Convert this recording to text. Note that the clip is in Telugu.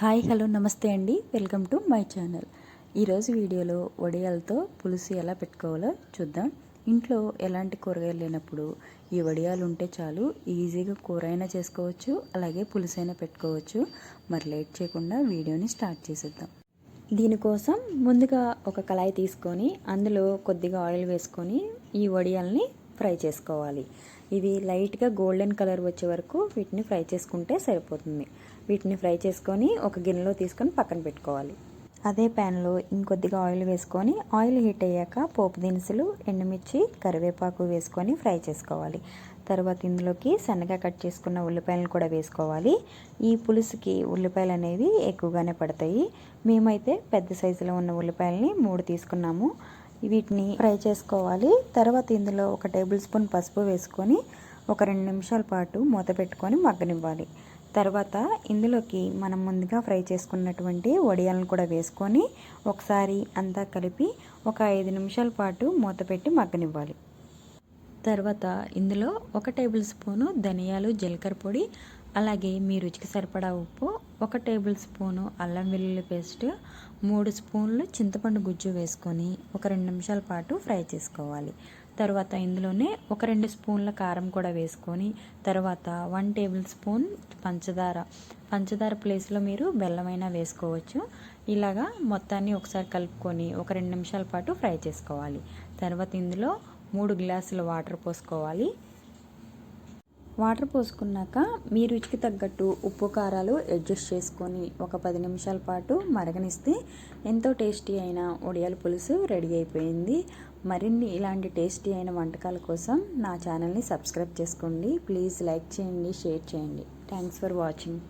హాయ్ హలో నమస్తే అండి. Welcome to my channel. ఈరోజు వీడియోలో వడియాలతో పులుసు ఎలా పెట్టుకోవాలో చూద్దాం. ఇంట్లో ఎలాంటి కూరగాయలు లేనప్పుడు ఈ వడియాలు ఉంటే చాలు ఈజీగా కూర అయినా చేసుకోవచ్చు అలాగే పులుసు అయినా పెట్టుకోవచ్చు. మరి లేట్ చేయకుండా వీడియోని స్టార్ట్ చేసేద్దాం. దీనికోసం ముందుగా ఒక కళాయి తీసుకొని అందులో కొద్దిగా ఆయిల్ వేసుకొని ఈ వడియాల్ని ఫ్రై చేసుకోవాలి. ఇవి లైట్గా గోల్డెన్ కలర్ వచ్చే వరకు వీటిని ఫ్రై చేసుకుంటే సరిపోతుంది. వీటిని ఫ్రై చేసుకొని ఒక గిన్నెలో తీసుకొని పక్కన పెట్టుకోవాలి. అదే ప్యాన్లో ఇంకొద్దిగా ఆయిల్ వేసుకొని ఆయిల్ హీట్ అయ్యాక పోపు దినుసులు ఎండుమిర్చి కరివేపాకు వేసుకొని ఫ్రై చేసుకోవాలి. తర్వాత ఇందులోకి సన్నగా కట్ చేసుకున్న ఉల్లిపాయలను కూడా వేసుకోవాలి. ఈ పులుసుకి ఉల్లిపాయలు అనేవి ఎక్కువగానే పడతాయి. మేమైతే పెద్ద సైజులో ఉన్న ఉల్లిపాయలని మూడు తీసుకున్నాము. వీటిని ఫ్రై చేసుకోవాలి. తర్వాత ఇందులో ఒక టేబుల్ స్పూన్ పసుపు వేసుకొని ఒక రెండు నిమిషాల పాటు మూత పెట్టుకొని మగ్గనివ్వాలి. తర్వాత ఇందులోకి మనం ముందుగా ఫ్రై చేసుకున్నటువంటి వడియాలను కూడా వేసుకొని ఒకసారి అంతా కలిపి ఒక ఐదు నిమిషాల పాటు మూత పెట్టి మగ్గనివ్వాలి. తర్వాత ఇందులో ఒక టేబుల్ స్పూను ధనియాలు జీలకర్ర పొడి అలాగే మీ రుచికి సరిపడా ఉప్పు ఒక టేబుల్ స్పూను అల్లం వెల్లుల్లి పేస్ట్ మూడు స్పూన్లు చింతపండు గుజ్జు వేసుకొని ఒక రెండు నిమిషాల పాటు ఫ్రై చేసుకోవాలి. తర్వాత ఇందులోనే ఒక రెండు స్పూన్ల కారం కూడా వేసుకొని తర్వాత వన్ టేబుల్ స్పూన్ పంచదార. పంచదార ప్లేస్లో మీరు బెల్లమైనా వేసుకోవచ్చు. ఇలాగా మొత్తాన్ని ఒకసారి కలుపుకొని ఒక రెండు నిమిషాల పాటు ఫ్రై చేసుకోవాలి. తర్వాత ఇందులో మూడు గ్లాసుల వాటర్ పోసుకోవాలి. వాటర్ పోసుకున్నాక మీ రుచికి తగ్గట్టు ఉప్పు కారాలు అడ్జస్ట్ చేసుకొని ఒక పది నిమిషాల పాటు మరగనిస్తే ఎంతో టేస్టీ అయిన ఒడియాల పులుసు రెడీ అయిపోయింది. మరిన్ని ఇలాంటి టేస్టీ అయిన వంటకాల కోసం నా ఛానల్ని సబ్స్క్రైబ్ చేసుకోండి. ప్లీజ్ లైక్ చేయండి షేర్ చేయండి. Thanks for watching